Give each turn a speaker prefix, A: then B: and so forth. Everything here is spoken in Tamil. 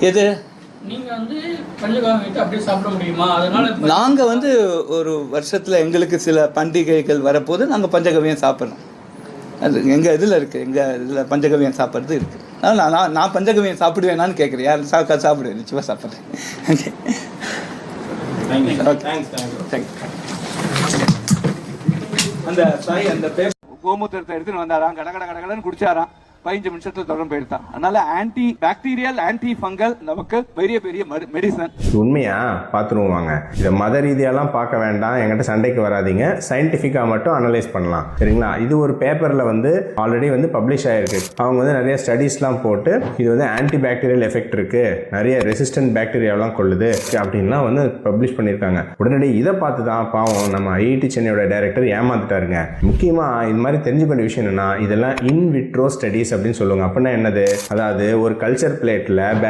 A: எது?
B: நீங்க வந்து பஞ்சகாவியம் வைத்து அப்படியே சாப்பிட முடியுமா? அதனால இப்ப-
A: நாங்கள் வந்து ஒரு வருஷத்தில் எங்களுக்கு சில பண்டிகைகள் வரப்போது நாங்கள் பஞ்சகவியம் சாப்பிட்றோம். அது எங்கள் இதில் இருக்குது எங்கள் இதில் பஞ்சகவியம் சாப்பிட்றது இருக்குது நான் நான் நான் பஞ்சகவியம் சாப்பிடுவேனான்னு கேட்குறேன். யார் சாக்கா சாப்பிடுவேன் நிச்சயமாக சாப்பிட்றேன். ஓகே அந்த சாய் அந்த பேப்பர் கோமூத்திரத்தை எடுத்துன்னு வந்தாராம். கட கட கட கடன்னு குடிச்சாராம். பதினஞ்சு நிமிஷத்துல தொடர்ந்து போயிட்டான் அதனால ஆன்டி பாக்டீரியல் ஆன்டி ஃபங்கல் நமக்கு பெரிய பெரிய மெடிசன்
C: உண்மையா? பார்த்துருவோம் வாங்க. இதை மத ரீதியாலாம் பார்க்க வேண்டாம். என்கிட்ட சண்டைக்கு வராதீங்க. சயின்டிஃபிக்காக மட்டும் அனலைஸ் பண்ணலாம். சரிங்களா? இது ஒரு பேப்பரில் வந்து ஆல்ரெடி வந்து பப்ளிஷ் ஆகிருக்கு அவங்க வந்து நிறைய ஸ்டடீஸ்லாம் போட்டு இது வந்து ஆன்டி பாக்டீரியல் எஃபெக்ட் இருக்குது நிறைய ரெசிஸ்டன்ட் பாக்டீரியாவெலாம் கொள்ளுது அப்படின்லாம் வந்து பப்ளிஷ் பண்ணியிருக்காங்க. உடனடி இதை பார்த்து தான் பாவம் நம்ம ஐஐடி சென்னையோட டைரக்டர் ஏமாந்துட்டாருங்க. முக்கியமாக இது மாதிரி தெரிஞ்சுக்க வேண்டிய விஷயம் என்னன்னா இதெல்லாம் இன்விட்ரோ ஸ்டடீஸ் அப்படின்னு சொல்லுவாங்க. அப்படின்னா என்னது? அதாவது ஒரு கல்ச்சர் பிளேட்டில்